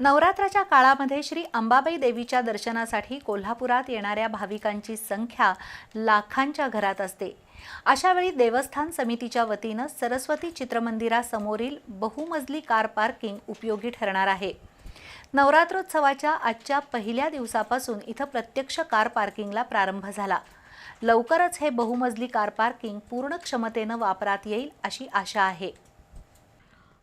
नवरात्राच्या काळामध्ये श्री अंबाबाई देवीच्या दर्शनासाठी कोल्हापुरात येणाऱ्या भाविकांची संख्या लाखांच्या घरात असते. अशावेळी देवस्थान समितीच्या वतीनं सरस्वती चित्रमंदिरासमोरील बहुमजली कार पार्किंग उपयोगी ठरणार आहे. नवरात्रोत्सवाच्या आजच्या पहिल्या दिवसापासून इथं प्रत्यक्ष कार पार्किंगला प्रारंभ झाला. लवकरच हे बहुमजली कार पार्किंग पूर्ण क्षमतेनं वापरात येईल अशी आशा आहे.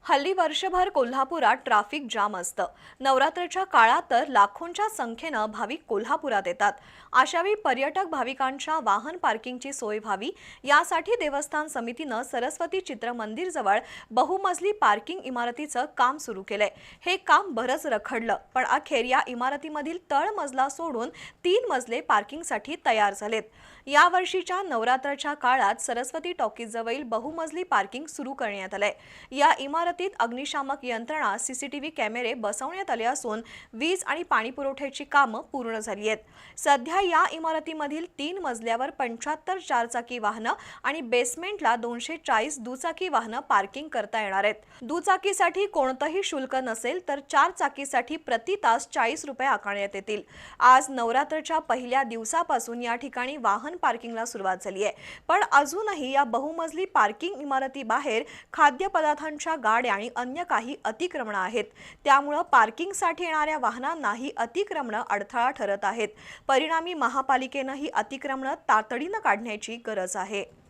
हल्ली वर्षभर कोल्हापुरात ट्रॅफिक जाम असतं. नवरात्राच्या काळात तर लाखोंच्या संख्येनं भाविक कोल्हापुरात येतात. अशावेळी पर्यटक भाविकांच्या वाहन पार्किंगची सोय व्हावी यासाठी देवस्थान समितीनं सरस्वती चित्र मंदिरजवळ बहुमजली पार्किंग इमारतीचं काम सुरू केलंय. हे काम बरंच रखडलं पण अखेर या इमारतीमधील तळमजला सोडून तीन मजले पार्किंगसाठी तयार झालेत. यावर्षीच्या नवरात्राच्या काळात सरस्वती टॉकीजवळील बहुमजली पार्किंग सुरू करण्यात आलंय. या इमारतीत अग्निशामक यंत्रणा सीसीटीव्ही कॅमेरे बसवण्यात आले असून वीज आणि पाणी पुरवठ्याची कामं पूर्ण झाली आहेत. सध्या या इमारतीमधील तीन मजल्यावर पंच्याहत्तर चारचाकी वाहनं आणि बेसमेंटला दोनशे चाळीस दुचाकी वाहनं पार्किंग करता येणार आहेत. दुचाकीसाठी कोणतंही शुल्क नसेल तर चार चाकीसाठी प्रति तास चाळीस रुपये आकारण्यात येतील. आज नवरात्रच्या पहिल्या दिवसापासून या ठिकाणी वाहन पार्किंगला सुरुवात झाली आहे. पण अजूनही या बहुमजली पार्किंग इमारतीबाहेर खाद्यपदार्थांच्या गाड्या आणि अन्य काही अतिक्रमणं आहेत. त्यामुळं पार्किंगसाठी येणाऱ्या वाहनांनाही अतिक्रमणं अडथळा ठरत आहेत. परिणामी महापालिकेनं ही अतिक्रमणं तातडीनं काढण्याची गरज आहे.